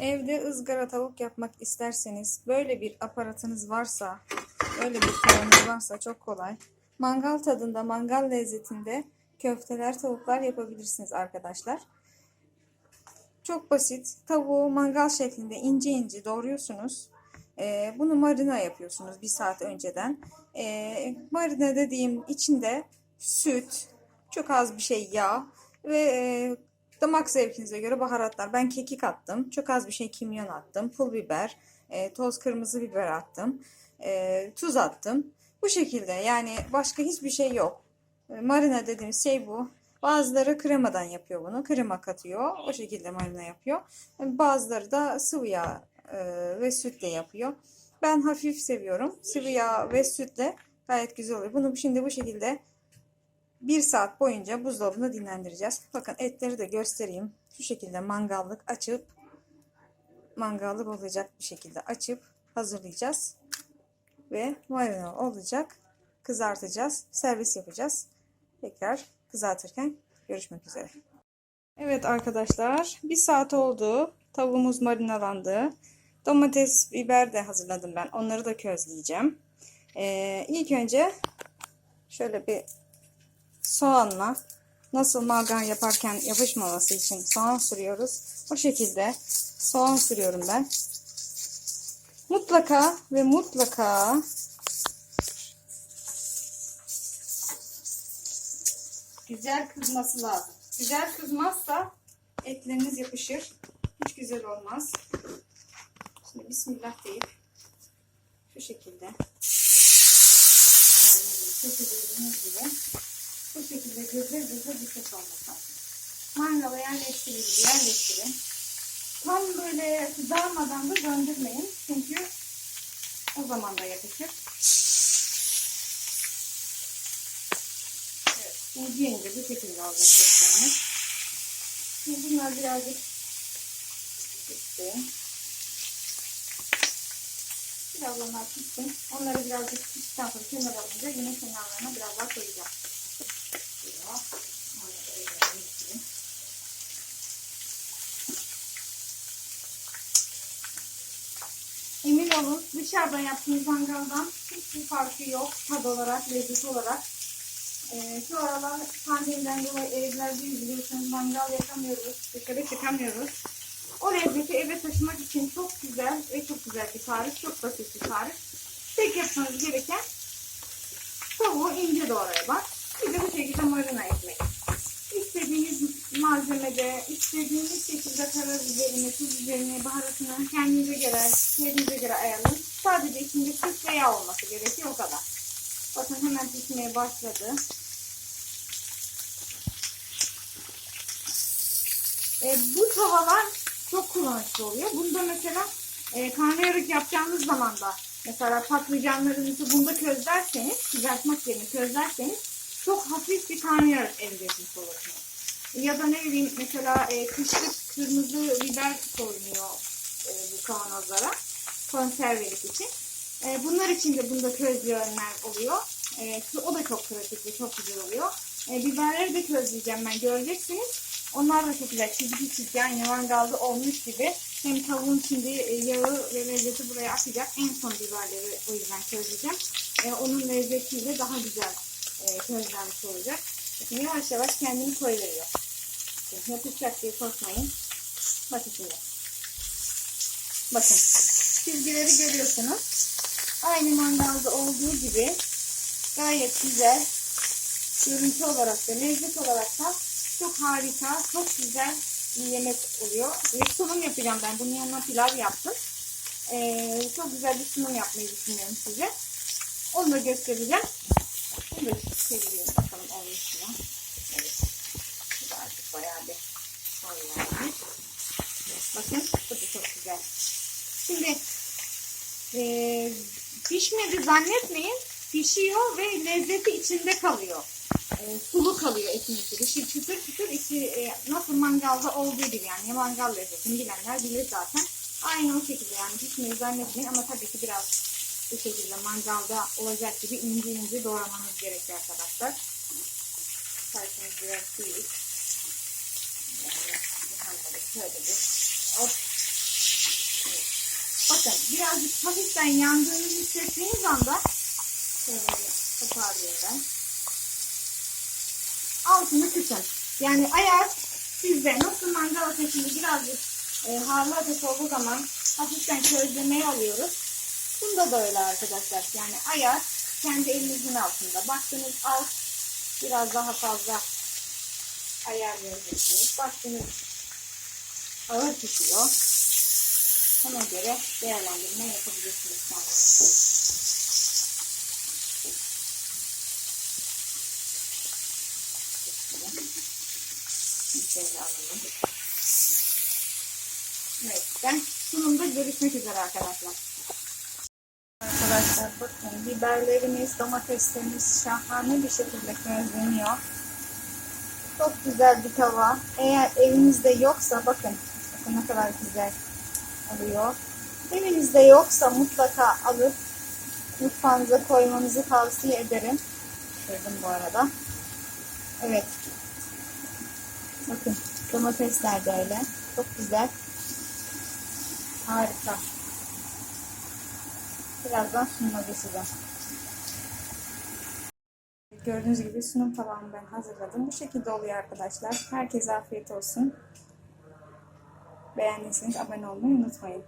Evde ızgara tavuk yapmak isterseniz böyle bir aparatınız varsa, böyle bir tavanız varsa çok kolay. Mangal tadında, mangal lezzetinde köfteler, tavuklar yapabilirsiniz arkadaşlar. Çok basit. Tavuğu mangal şeklinde ince ince doğruyorsunuz. Ee, bunu marina yapıyorsunuz bir saat önceden. Ee, marina dediğim içinde süt, çok az bir şey yağ ve e, damak zevkinize göre baharatlar. Ben kekik attım. Çok az bir şey kimyon attım. Pul biber, e, toz kırmızı biber attım. e, tuz attım. Bu şekilde yani başka hiçbir şey yok. E, Marina dediğimiz şey bu. Bazıları kremadan yapıyor bunu. Krema katıyor. O şekilde marina yapıyor. Yani Bazıları da sıvı yağ e, ve sütle yapıyor. Ben hafif seviyorum. Sıvı yağ ve sütle gayet güzel oluyor. Bunu şimdi bu şekilde bir saat boyunca buzdolabında dinlendireceğiz. Bakın etleri de göstereyim. Şu şekilde mangallık açıp mangallık olacak bir şekilde açıp hazırlayacağız. Ve marine olacak. Kızartacağız. Servis yapacağız. Tekrar kızartırken görüşmek üzere. Evet arkadaşlar bir saat oldu. Tavuğumuz marinalandı. Domates, biber de hazırladım ben. Onları da közleyeceğim. Ee, ilk önce şöyle bir soğanla nasıl margarin yaparken yapışmaması için soğan sürüyoruz. O şekilde soğan sürüyorum ben. Mutlaka ve mutlaka güzel kızması lazım. Güzel kızmazsa etleriniz yapışır. Hiç güzel olmaz. Şimdi bismillah deyip şu şekilde kesildiğiniz gibi şekilde güzel güzel ses olması lazım. Mangala yerleştirin, yerleştirin. Tam böyle kızarmadan da döndürmeyin. Çünkü o zaman da yapışır. Evet, ince ince bu şekilde olacak etlerimiz. Şimdi bunlar birazcık pişsin. Biraz onlar pişsin. Onları birazcık piştikten sonra kenara alınca yine kenarlarına biraz daha koyacağım. Biraz. Onları da böyle yapayım. Emin olun dışarıdan yaptığınız mangaldan hiçbir farkı yok tad olarak, lezzet olarak. Ee, şu aralar pandemiden dolayı evlerde biliyorsunuz mangal yapamıyoruz, dışarı çıkamıyoruz. O lezzeti eve taşımak için çok güzel ve çok güzel bir tarif, çok basit bir tarif. Tek yapmanız gereken tavuğu ince doğrayamak, bir şekilde marina etmek. İstediğiniz malzemede, istediğiniz şekilde karabiberini, tuz biberini, baharatını kendinize göre, kendinize göre ayarlayın. Sadece içinde süt ve yağ olması gerekiyor o kadar. Bakın hemen pişmeye başladı. E, bu tavalar çok kullanışlı oluyor. Bunda mesela e, karnıyarık yapacağınız zaman da mesela patlıcanlarınızı bunda közlerseniz, kızartmak yerine közlerseniz çok hafif bir karnıyarık elde olursunuz. Ya da ne bileyim mesela e, kışlık kırmızı biber koyuluyor e, bu kavanozlara konservelik için. E, bunlar için de bunda közleyenler oluyor. E, o da çok pratik ve çok güzel oluyor. E, biberleri de közleyeceğim ben göreceksiniz. Onlar da çok güzel çizgi çizgi aynı mangalda olmuş gibi. Hem tavuğun içinde e, yağı ve lezzeti buraya akacak. En son biberleri o yüzden közleyeceğim. E, onun lezzetiyle daha güzel e, közlenmiş olacak. Bakın yavaş yavaş kendini. Bakın, Yapışacak diye korkmayın. Bakın şimdi. Bakın. Çizgileri görüyorsunuz. Aynı mangalda olduğu gibi gayet güzel görüntü olarak da lezzet olarak da çok harika, çok güzel bir yemek oluyor. Ve sunum yapacağım ben. Bunun yanına pilav yaptım. Ee, çok güzel bir sunum yapmayı düşünüyorum size. Onu da göstereceğim. Bunu da çeviriyorum bakalım olmuş mu? Evet. Bu da artık bayağı bir vermiş. Bakın bu da çok güzel. Şimdi ee, pişmedi zannetmeyin. Pişiyor ve lezzeti içinde kalıyor e, sulu kalıyor etin içi. Dışı çıtır çıtır içi e, nasıl mangalda olduğu gibi yani mangal lezzetini bilenler bilir zaten. Aynı o şekilde yani pişmeyi zannetmeyin ama tabii ki biraz bu şekilde mangalda olacak gibi ince ince doğramanız gerekiyor arkadaşlar. Sarsınız biraz. Yani, şöyle bir hop Bakın birazcık hafiften yandığını hissettiğiniz anda şöyle toparlayalım. Altını kısın. Yani ayar sizde nasıl mangal ateşinde birazcık e, harlı ateş olduğu zaman hafiften közlemeye alıyoruz. Bunda da öyle arkadaşlar. Yani ayar kendi elinizin altında. Baktınız alt biraz daha fazla ayar vereceksiniz. Baktınız ağır pişiyor. Ona göre değerlendirme yapabilirsiniz. Şöyle alalım. Evet, ben sunumda görüşmek üzere arkadaşlar. Arkadaşlar bakın biberlerimiz, domateslerimiz şahane bir şekilde közleniyor. Çok güzel bir tava. Eğer evinizde yoksa bakın, bakın ne kadar güzel oluyor. Evinizde yoksa mutlaka alıp mutfağınıza koymanızı tavsiye ederim. Şöyle bu arada. Evet. Bakın domatesler de. Çok güzel. Harika. Birazdan sunuma geçeceğim. Gördüğünüz gibi sunum tabağımı ben hazırladım. Bu şekilde oluyor arkadaşlar. Herkese afiyet olsun. Beğendiyseniz abone olmayı unutmayın.